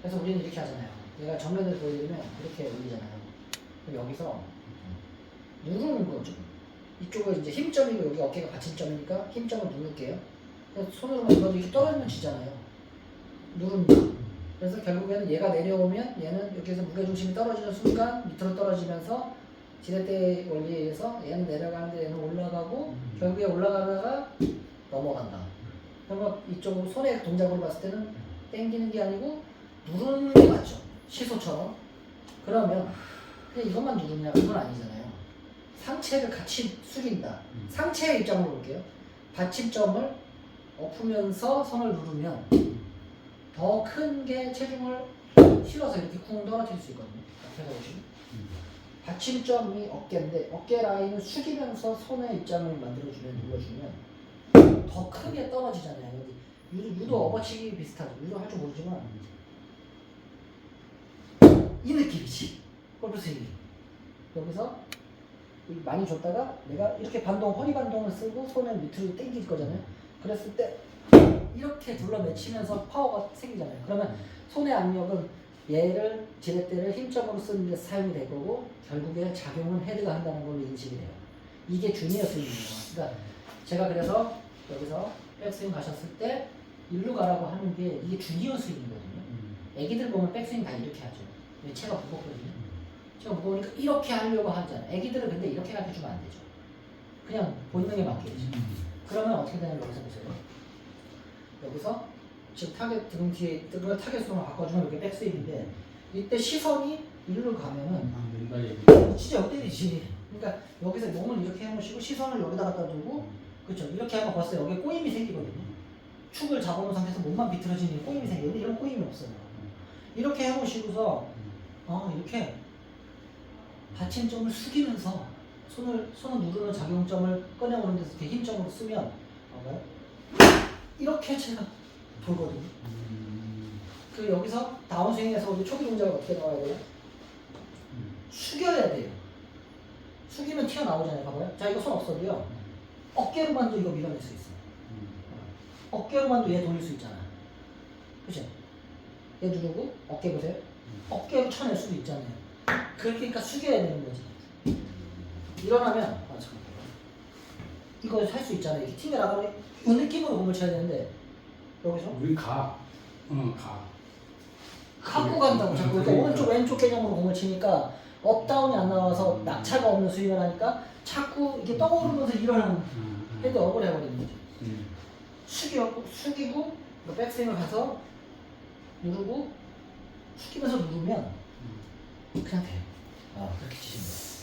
그래서 우리는 이렇게 하잖아요. 얘가 정면을 보여주면 이렇게 올리잖아요. 그럼 여기서 누르는 거죠. 이쪽은 이제 힘점이고 여기 어깨가 받침점이니까 힘점을 누를게요. 그래서 손으로만 눌러도 이렇게 떨어지면 지잖아요. 누릅니다. 그래서 결국에는 얘가 내려오면 얘는 여기서 무게중심이 떨어지는 순간 밑으로 떨어지면서 지렛대 원리에 의해서 얘는 내려가는데 얘는 올라가고 결국에 올라가다가 넘어간다. 그러면 이쪽으로 손의 동작으로 봤을 때는 당기는 게 아니고 누르는 게 맞죠. 시소처럼. 그러면 그냥 이것만 누르냐 그건 아니잖아요. 상체를 같이 숙인다. 상체의 입장으로 볼게요. 받침점을 엎으면서 손을 누르면 더 큰 게 체중을 실어서 이렇게 쿵 떨어뜨릴 수 있거든요. 앞에서 보시면. 받침점이 어깨인데 어깨 라인을 숙이면서 손의 입장을 만들어주면 눌러주면 더 크게 떨어지잖아요. 유도, 유도 업어치기 비슷하죠. 유도 할 줄 모르지만 이 느낌이지. 골프 스윙이. 여기서 많이 줬다가 내가 이렇게 반동, 허리 반동을 쓰고 손을 밑으로 당길 거잖아요. 그랬을 때 이렇게 둘러맺히면서 파워가 생기잖아요. 그러면 손의 압력은 얘를 지렛대를 힘점으로 쓰는 데 사용이 될 거고 결국에 작용은 헤드가 한다는 걸로 인식이 돼요. 이게 주니어 스윙이에요. 그러니까 제가 그래서 여기서 백스윙 가셨을 때 일로 가라고 하는 게 이게 주니어 스윙이거든요. 애기들 보면 백스윙 다 이렇게 하죠. 왜 체가 무겁거든요. 체가 무거우니까 이렇게 하려고 하잖아요. 애기들은 근데 이렇게 가르쳐 주면 안 되죠. 그냥 본능에 맡기죠. 그러면 어떻게 되냐면 여기서 보세요. 여기서 지금 타겟 등 뒤에 등을 타겟으로 바꿔주면 이게 백스윙인데 이때 시선이 일로 가면은 진짜 역대리지. 그러니까 여기서 몸을 이렇게 해놓으시고 시선을 여기다 갖다 두고 그렇죠. 이렇게 하면 벌써 여기에 꼬임이 생기거든요. 축을 잡아놓은 상태에서 몸만 비틀어지는 꼬임이 생기는데 이런 꼬임이 없어요. 이렇게 해놓으시고서 어 이렇게 받침점을 숙이면서 손을 손을 누르는 작용점을 꺼내오는 데서 이렇게 힘점으로 쓰면 봐봐요. 이렇게 제가 돌거든요. 그 여기서 다운스윙에서 우리 초기 동작을 어떻게 나와야 돼요? 숙여야 돼요. 숙이면 튀어나오잖아요. 봐봐요. 자 이거 손 없어도요. 어깨로만도 이거 밀어낼 수 있어요. 어깨로만도 얘 돌릴 수 있잖아. 그죠? 얘 누르고 어깨 보세요. 어깨로 쳐낼 수도 있잖아요. 그러니까 숙여야 되는 거지. 일어나면 아 잠깐 이거 할 수 있잖아요. 이렇게 튕겨 나가면 이 느낌으로 공을 쳐야 되는데 여기서 우리 가. 응, 가. 갖고 간다고 자꾸 그러니까 그러니까. 오른쪽 왼쪽 개념으로 공을 치니까 업다운이 안 나와서 낙차가 없는 스윙을 하니까 자꾸 이게 떠오르면서 일어나는 헤드 업을 해버리는 거죠. 숙이고 숙이고 그 백스윙을 가서 누르고 숙이면서 누르면 그냥 돼요. 아 그렇게 치시면 돼요.